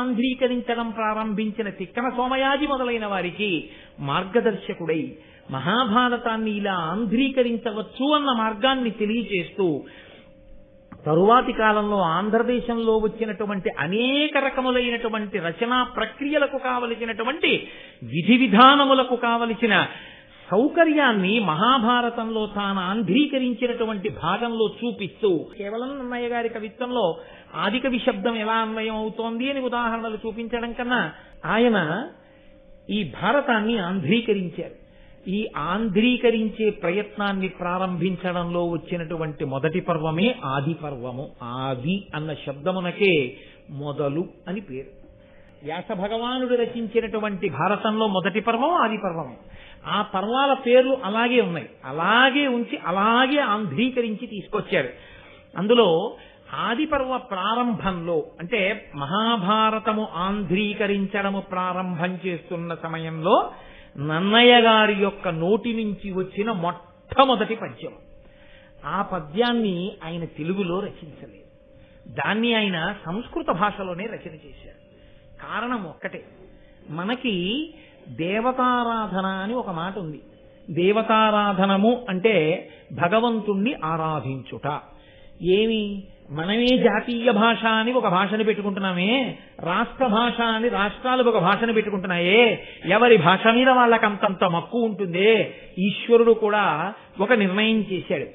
సాంద్రీకరించడం ప్రారంభించిన తిక్కన సోమయాజి మొదలైన వారికి మార్గదర్శకుడై మహాభారతాన్ని ఇలా ఆంధ్రీకరించవచ్చు అన్న మార్గాన్ని తెలియచేస్తూ తరువాతి కాలంలో ఆంధ్రదేశంలో వచ్చినటువంటి అనేక రకములైనటువంటి రచనా ప్రక్రియలకు కావలసినటువంటి విధి విధానములకు కావలసిన సౌకర్యాన్ని మహాభారతంలో తాను ఆంధ్రీకరించినటువంటి భాగంలో చూపిస్తూ కేవలం నన్నయ్య గారి కవిత్వంలో ఆదికవి శబ్దం ఎలా అన్వయం అవుతోంది అని ఉదాహరణలు చూపించడం కన్నా ఆయన ఈ భారతాన్ని ఆంధ్రీకరించారు ఈ ఆంధ్రీకరించే ప్రయత్నాన్ని ప్రారంభించడంలో వచ్చినటువంటి మొదటి పర్వమే ఆది పర్వము ఆది అన్న శబ్దమునకే మొదలు అని పేరు. వ్యాస భగవానుడు రచించినటువంటి భారతంలో మొదటి పర్వం ఆది పర్వం. ఆ పర్వాల పేర్లు అలాగే ఉన్నాయి. అలాగే ఉంచి అలాగే ఆంధ్రీకరించి తీసుకొచ్చారు. అందులో ఆది పర్వ ప్రారంభంలో అంటే మహాభారతము ఆంధ్రీకరించడము ప్రారంభం చేస్తున్న సమయంలో నన్నయ్య గారి యొక్క నోటి నుంచి వచ్చిన మొట్టమొదటి పద్యం. ఆ పద్యాన్ని ఆయన తెలుగులో రచించలేదు. దాన్ని ఆయన సంస్కృత భాషలోనే రచన చేశారు. కారణం ఒక్కటే. మనకి దేవతారాధన అని ఒక మాట ఉంది. దేవతారాధనము అంటే భగవంతుణ్ణి ఆరాధించుట. ఏమి? మనమే జాతీయ భాష అని ఒక భాషను పెట్టుకుంటున్నామే. రాష్ట్ర భాష అని రాష్ట్రాలు ఒక భాషను పెట్టుకుంటున్నాయే. ఎవరి భాష మీద వాళ్ళకి అంతంత మక్కువ ఉంటుందే? ఈశ్వరుడు కూడా ఒక నిర్ణయం చేశాడు.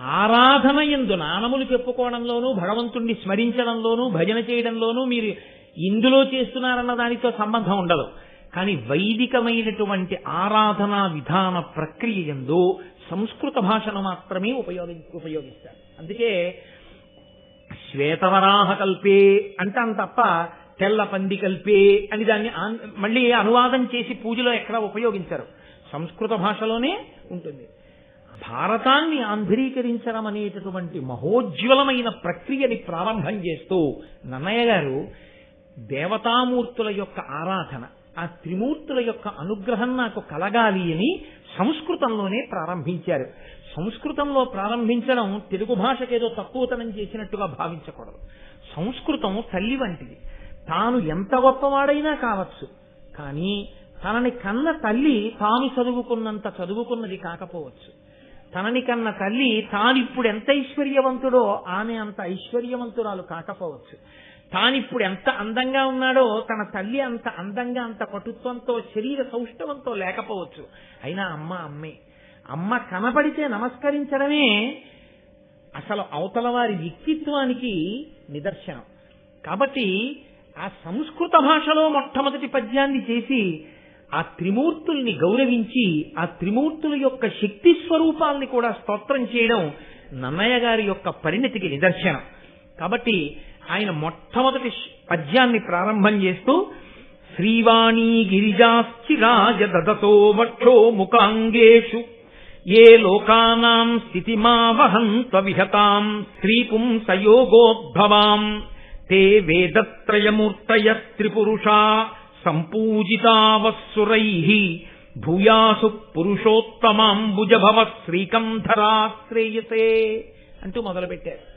ఆరాధన ఎందు నానములు చెప్పుకోవడంలోనూ భగవంతుణ్ణి స్మరించడంలోనూ భజన చేయడంలోనూ మీరు ఇందులో చేస్తున్నారన్న దానితో సంబంధం ఉండదు. కానీ వైదికమైనటువంటి ఆరాధనా విధాన ప్రక్రియ ఎందు సంస్కృత భాషను మాత్రమే ఉపయోగి ఉపయోగిస్తారు. అందుకే శ్వేతవరాహ కల్పే అంటాం తప్ప తెల్ల పంది కల్పే అని దాన్ని మళ్ళీ అనువాదం చేసి పూజలో ఎక్కడ ఉపయోగించరు. సంస్కృత భాషలోనే ఉంటుంది. భారతాన్ని ఆంధ్రీకరించడం అనేటటువంటి మహోజ్వలమైన ప్రక్రియని ప్రారంభం చేస్తూ నన్నయ్య గారు దేవతామూర్తుల యొక్క ఆరాధన ఆ త్రిమూర్తుల యొక్క అనుగ్రహం నాకు కలగాలి అని సంస్కృతంలోనే ప్రారంభించారు. సంస్కృతంలో ప్రారంభించడం తెలుగు భాషకేదో తక్కువతనం చేసినట్టుగా భావించకూడదు. సంస్కృతం తల్లి వంటిది. తాను ఎంత గొప్పవాడైనా కావచ్చు కానీ తనని కన్న తల్లి తాను చదువుకున్నంత చదువుకున్నది కాకపోవచ్చు. తనని కన్న తల్లి తానిప్పుడు ఎంత ఐశ్వర్యవంతుడో ఆమె అంత ఐశ్వర్యవంతురాలు కాకపోవచ్చు. తానిప్పుడు ఎంత అందంగా ఉన్నాడో తన తల్లి అంత అందంగా అంత పటుత్వంతో శరీర సౌష్ఠవంతో లేకపోవచ్చు. అయినా అమ్మ అమ్మే. అమ్మ కనపడితే నమస్కరించడమే అసలు అవతల వారి వ్యక్తిత్వానికి నిదర్శనం. కాబట్టి ఆ సంస్కృత భాషలో మొట్టమొదటి పద్యాన్ని చేసి ఆ త్రిమూర్తుల్ని గౌరవించి ఆ త్రిమూర్తుల యొక్క శక్తి స్వరూపాల్ని కూడా స్తోత్రం చేయడం నన్నయ్య గారి యొక్క పరిణతికి నిదర్శనం. కాబట్టి ఆయన మొట్టమొదటి పద్యాన్ని ప్రారంభం చేస్తూ శ్రీవాణీ గిరిజాశ్చిరాజ దదతో వక్షో ముఖాంగేషు ఏ లోకానాం స్థితిమావహంత విహతాం స్త్రీపుంసయోగోద్భవాం తే వేదత్రయమూర్తయ త్రిపురుషా సంపూజితావస్సురై భూయాసు పురుషోత్తమాంబుజభవ శ్రీకంధరా శ్రేయసే అంటూ మొదలుపెట్టారు.